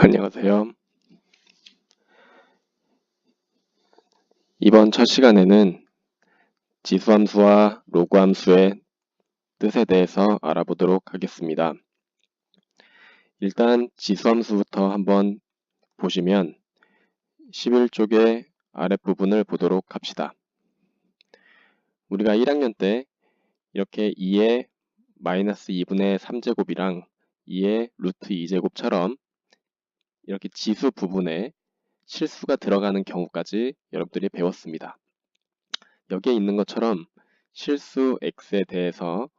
안녕하세요. 이번 첫 시간에는 지수함수와 로그함수의 뜻에 대해서 알아보도록 하겠습니다. 일단 지수함수부터 한번 보시면 11쪽의 아랫부분을 보도록 합시다. 우리가 1학년 때 이렇게 2의 마이너스 2분의 3제곱이랑 2의 루트 2제곱처럼 이렇게 지수 부분에 실수가 들어가는 경우까지 여러분들이 배웠습니다. 여기에 있는 것처럼 실수 x에 대해서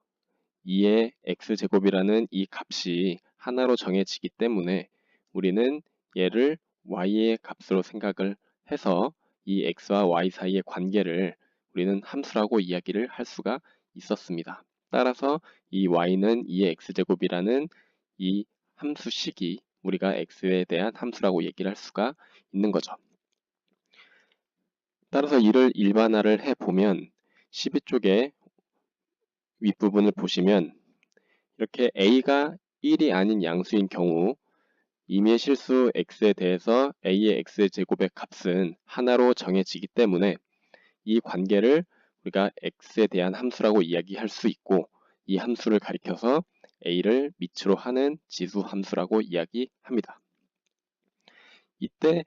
2의 x제곱이라는 이 값이 하나로 정해지기 때문에 우리는 얘를 y의 값으로 생각을 해서 이 x와 y 사이의 관계를 우리는 함수라고 이야기를 할 수가 있었습니다. 따라서 이 y는 2의 x제곱이라는 이 함수식이 우리가 x에 대한 함수라고 얘기를 할 수가 있는 거죠. 따라서 이를 일반화를 해보면 12쪽에 윗부분을 보시면 이렇게 a가 1이 아닌 양수인 경우 임의 실수 x에 대해서 a의 x제곱의 값은 하나로 정해지기 때문에 이 관계를 우리가 x에 대한 함수라고 이야기할 수 있고 이 함수를 가리켜서 a를 밑으로 하는 지수 함수라고 이야기합니다. 이때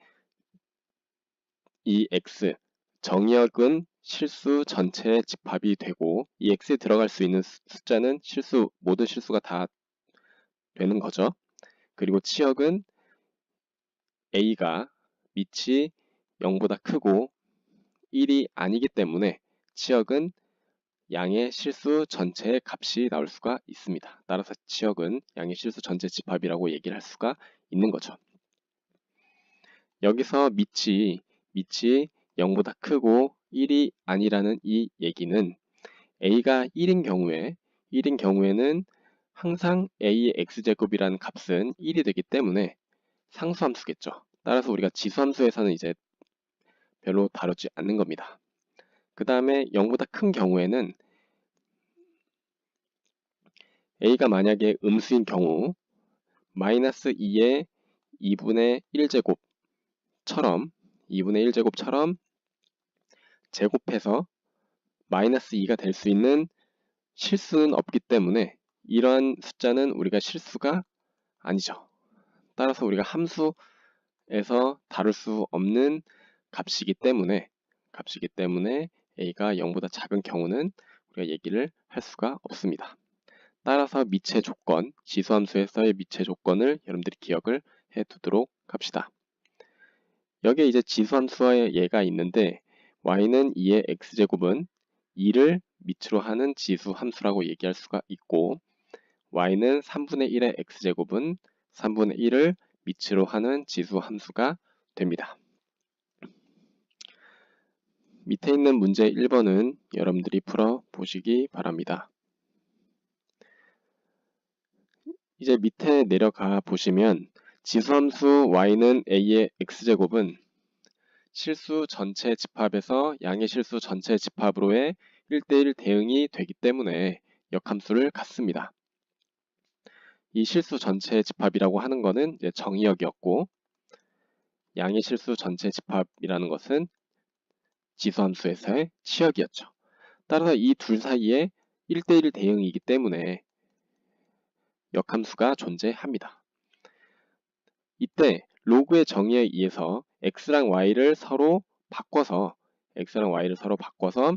이 x 정의역은 실수 전체의 집합이 되고 이 x에 들어갈 수 있는 숫자는 실수 모든 실수가 다 되는 거죠. 그리고 치역은 a가 밑이 0보다 크고 1이 아니기 때문에 치역은 양의 실수 전체의 값이 나올 수가 있습니다. 따라서 치역은 양의 실수 전체 집합이라고 얘기를 할 수가 있는 거죠. 여기서 밑이 밑이 0보다 크고 1이 아니라는 이 얘기는 a가 1인 경우에 1인 경우에는 항상 a의 x제곱이라는 값은 1이 되기 때문에 상수함수겠죠. 따라서 우리가 지수함수에서는 이제 별로 다루지 않는 겁니다. 그 다음에 0보다 큰 경우에는 a가 만약에 음수인 경우 마이너스 2의 2분의 1제곱처럼 2분의 1제곱처럼 제곱해서 마이너스 2가 될 수 있는 실수는 없기 때문에 이러한 숫자는 우리가 실수가 아니죠. 따라서 우리가 함수에서 다룰 수 없는 값이기 때문에 값이기 때문에 a가 0보다 작은 경우는 우리가 얘기를 할 수가 없습니다. 따라서 미체 조건, 지수함수에서의 미체 조건을 여러분들이 기억을 해 두도록 합시다. 여기에 이제 지수함수와 얘가 있는데 y는 2의 x제곱은 2를 밑으로 하는 지수함수라고 얘기할 수가 있고 y는 3분의 1의 x제곱은 3분의 1을 밑으로 하는 지수함수가 됩니다. 밑에 있는 문제 1번은 여러분들이 풀어 보시기 바랍니다. 이제 밑에 내려가 보시면 지수함수 y는 a의 x제곱은 실수 전체 집합에서 양의 실수 전체 집합으로의 1대1 대응이 되기 때문에 역함수를 갖습니다. 이 실수 전체 집합이라고 하는 것은 정의역이었고 양의 실수 전체 집합이라는 것은 지수함수에서의 치역이었죠. 따라서 이 둘 사이에 1대1 대응이기 때문에 역함수가 존재합니다. 이때 로그의 정의에 의해서 x랑 y를 서로 바꿔서 x랑 y를 서로 바꿔서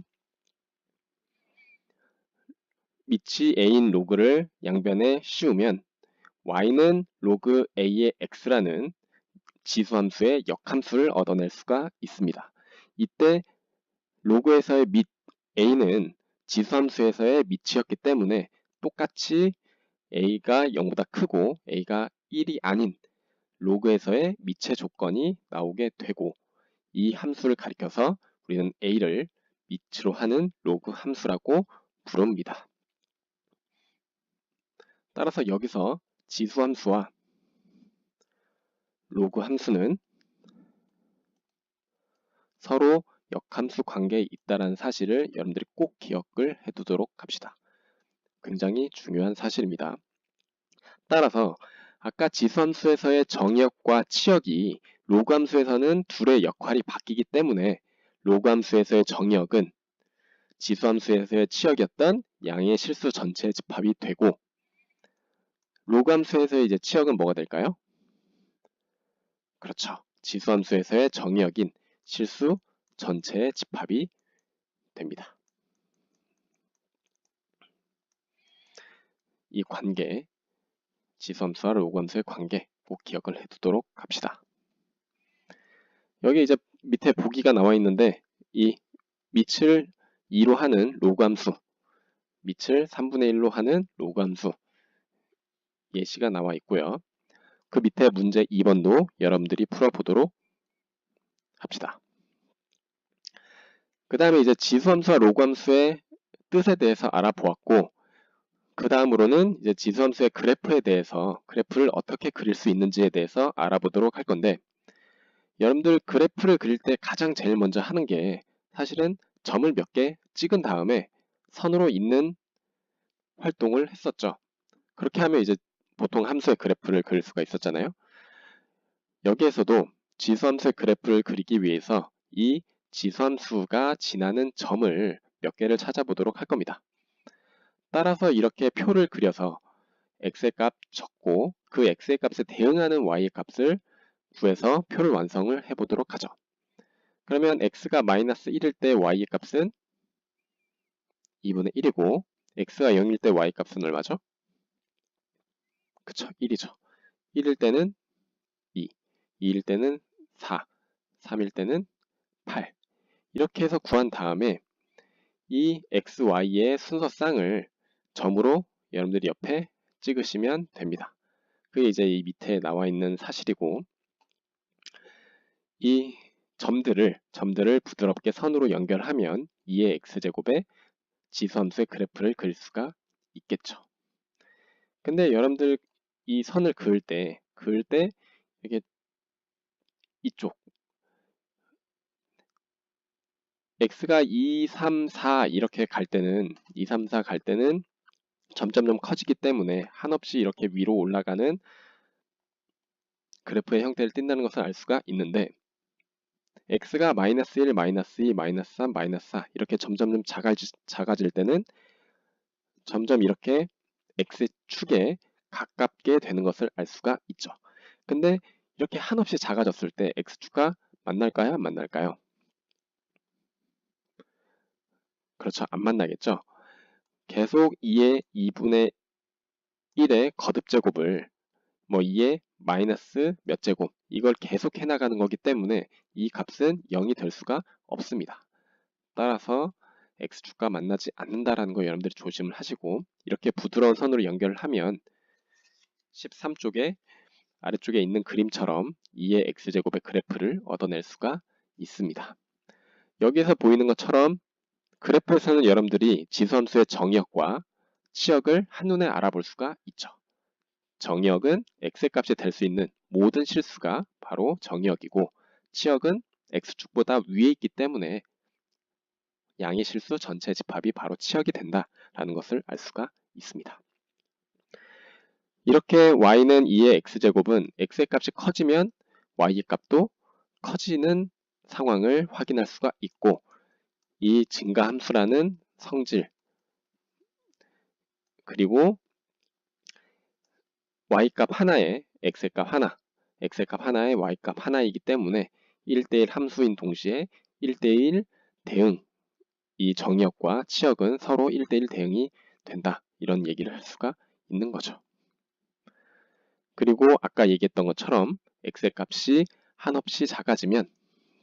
밑이 a인 로그를 양변에 씌우면 y는 로그 a의 x라는 지수함수의 역함수를 얻어낼 수가 있습니다. 이때 로그에서의 밑 a는 지수함수에서의 밑이었기 때문에 똑같이 a가 0보다 크고 a가 1이 아닌 로그에서의 미체 조건이 나오게 되고 이 함수를 가리켜서 우리는 a를 밑으로 하는 로그 함수라고 부릅니다. 따라서 여기서 지수 함수와 로그 함수는 서로 역함수 관계에 있다는 사실을 여러분들이 꼭 기억을 해두도록 합시다. 굉장히 중요한 사실입니다. 따라서 아까 지수함수에서의 정의역과 치역이 로그함수에서는 둘의 역할이 바뀌기 때문에 로그함수에서의 정의역은 지수함수에서의 치역이었던 양의 실수 전체 집합이 되고 로그함수에서의 이제 치역은 뭐가 될까요? 그렇죠. 지수함수에서의 정의역인 실수 전체의 집합이 됩니다. 이 관계, 지수함수와 로그함수의 관계 꼭 기억을 해두도록 합시다. 여기 이제 밑에 보기가 나와 있는데 이 밑을 2로 하는 로그함수, 밑을 3분의 1로 하는 로그함수 예시가 나와 있고요. 그 밑에 문제 2번도 여러분들이 풀어보도록 합시다. 그 다음에 이제 지수함수와 로그함수의 뜻에 대해서 알아보았고 그 다음으로는 이제 지수함수의 그래프에 대해서 그래프를 어떻게 그릴 수 있는지에 대해서 알아보도록 할 건데 여러분들 그래프를 그릴 때 가장 제일 먼저 하는 게 사실은 점을 몇 개 찍은 다음에 선으로 잇는 활동을 했었죠. 그렇게 하면 이제 보통 함수의 그래프를 그릴 수가 있었잖아요. 여기에서도 지수함수의 그래프를 그리기 위해서 이 지수함수가 지나는 점을 몇 개를 찾아보도록 할 겁니다. 따라서 이렇게 표를 그려서 x의 값 적고 그 x의 값에 대응하는 y의 값을 구해서 표를 완성을 해보도록 하죠. 그러면 x가 마이너스 1일 때 y의 값은 2분의 1이고 x가 0일 때 y 값은 얼마죠? 그쵸, 1이죠. 1일 때는 2, 2일 때는 4, 3일 때는 8 이렇게 해서 구한 다음에 이 x, y의 순서쌍을 점으로 여러분들이 옆에 찍으시면 됩니다. 그게 이제 이 밑에 나와 있는 사실이고 이 점들을 점들을 부드럽게 선으로 연결하면 2의 x제곱의 지수함수의 그래프를 그릴 수가 있겠죠. 근데 여러분들 이 선을 그을 때 그을 때 이게 이쪽 x가 2, 3, 4 이렇게 갈 때는 2, 3, 4 갈 때는 점점점 커지기 때문에 한없이 이렇게 위로 올라가는 그래프의 형태를 띈다는 것을 알 수가 있는데 x가 마이너스 1, 마이너스 2, 마이너스 3, 마이너스 4 이렇게 점점점 작아지, 작아질 때는 점점 이렇게 x축에 가깝게 되는 것을 알 수가 있죠. 근데 이렇게 한없이 작아졌을 때 x축과 만날까요? 안 만날까요? 그렇죠. 안 만나겠죠. 계속 2의 2분의 1의 거듭 제곱을 뭐 2의 마이너스 몇 제곱 이걸 계속 해나가는 거기 때문에 이 값은 0이 될 수가 없습니다. 따라서 x축과 만나지 않는다라는 거 여러분들이 조심을 하시고 이렇게 부드러운 선으로 연결을 하면 13쪽에 아래쪽에 있는 그림처럼 2의 x제곱의 그래프를 얻어낼 수가 있습니다. 여기에서 보이는 것처럼 그래프에서는 여러분들이 지수함수의 정의역과 치역을 한눈에 알아볼 수가 있죠. 정의역은 x의 값이 될 수 있는 모든 실수가 바로 정의역이고 치역은 x축보다 위에 있기 때문에 양의 실수 전체 집합이 바로 치역이 된다라는 것을 알 수가 있습니다. 이렇게 y는 2의 x제곱은 x의 값이 커지면 y의 값도 커지는 상황을 확인할 수가 있고 이 증가 함수라는 성질 그리고 y값 하나에 x값 하나 x값 하나에 y값 하나이기 때문에 1대1 함수인 동시에 1대1 대응 이 정역과 치역은 서로 1대1 대응이 된다 이런 얘기를 할 수가 있는 거죠. 그리고 아까 얘기했던 것처럼 x의 값이 한없이 작아지면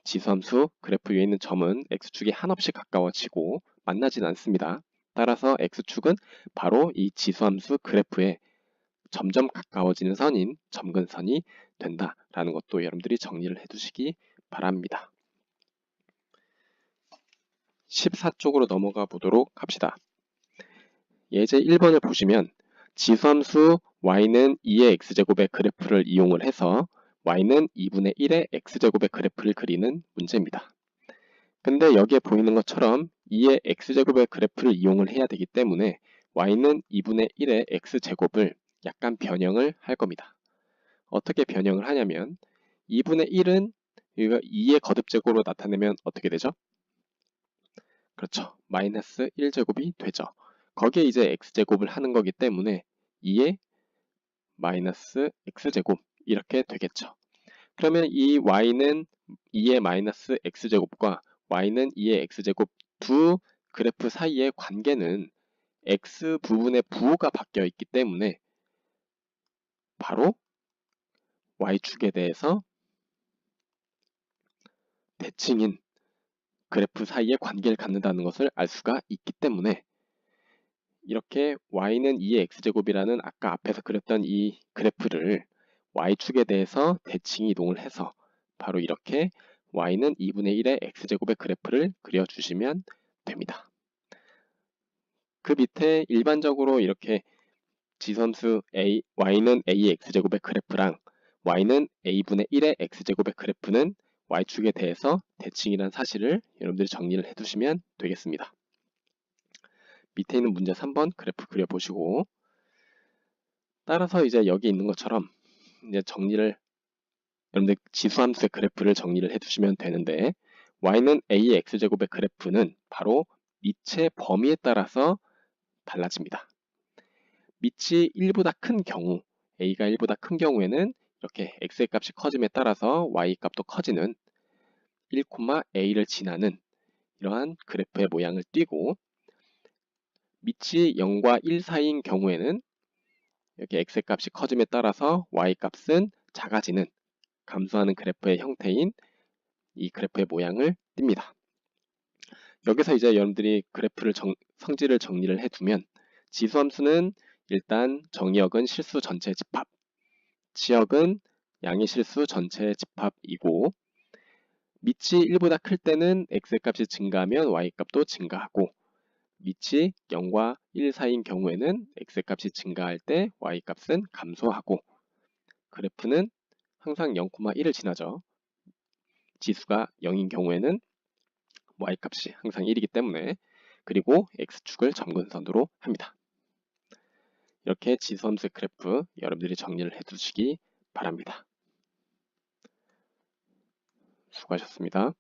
지수함수 그래프 위에 있는 점은 x축이 한없이 가까워지고 만나진 않습니다. 따라서 x축은 바로 이 지수함수 그래프에 점점 가까워지는 선인 점근선이 된다라는 것도 여러분들이 정리를 해두시기 바랍니다. 14쪽으로 넘어가 보도록 합시다. 예제 1번을 보시면 지수함수 y는 2의 x제곱의 그래프를 이용을 해서 y는 2분의 1의 x제곱의 그래프를 그리는 문제입니다. 근데 여기에 보이는 것처럼 2의 x제곱의 그래프를 이용을 해야 되기 때문에 y는 2분의 1의 x제곱을 약간 변형을 할 겁니다. 어떻게 변형을 하냐면 2분의 1은 이거 2의 거듭제곱으로 나타내면 어떻게 되죠? 그렇죠. 마이너스 1제곱이 되죠. 거기에 이제 x제곱을 하는 거기 때문에 2의 마이너스 x제곱 이렇게 되겠죠. 그러면 이 y는 2의 마이너스 x제곱과 y는 2의 x제곱 두 그래프 사이의 관계는 x 부분의 부호가 바뀌어 있기 때문에 바로 y축에 대해서 대칭인 그래프 사이의 관계를 갖는다는 것을 알 수가 있기 때문에 이렇게 y는 2의 x제곱이라는 아까 앞에서 그렸던 이 그래프를 y축에 대해서 대칭 이동을 해서 바로 이렇게 y는 2분의 1의 x제곱의 그래프를 그려주시면 됩니다. 그 밑에 일반적으로 이렇게 지선수 a, y는 a의 x제곱의 그래프랑 y는 a분의 1의 x제곱의 그래프는 y축에 대해서 대칭이라는 사실을 여러분들이 정리를 해두시면 되겠습니다. 밑에 있는 문제 3번 그래프 그려보시고 따라서 이제 여기 있는 것처럼 이제 정리를 여러분들 지수함수의 그래프를 정리를 해두시면 되는데 y는 a의 x제곱의 그래프는 바로 밑의 범위에 따라서 달라집니다. 밑이 1보다 큰 경우 a가 1보다 큰 경우에는 이렇게 x의 값이 커짐에 따라서 y 값도 커지는 1, a를 지나는 이러한 그래프의 모양을 띄고 밑이 0과 1 사이인 경우에는 이렇게 x의 값이 커짐에 따라서 y 값은 작아지는 감소하는 그래프의 형태인 이 그래프의 모양을 띱니다. 여기서 이제 여러분들이 그래프를 정, 성질을 정리를 해두면 지수함수는 일단 정의역은 실수 전체 집합, 지역은 양의 실수 전체 집합이고 밑이 1보다 클 때는 x의 값이 증가하면 y 값도 증가하고 밑이 0과 1 사이인 경우에는 x값이 증가할 때 y값은 감소하고 그래프는 항상 0,1을 지나죠. 지수가 0인 경우에는 y값이 항상 1이기 때문에 그리고 x축을 점근선으로 합니다. 이렇게 지수함수의 그래프 여러분들이 정리를 해두시기 바랍니다. 수고하셨습니다.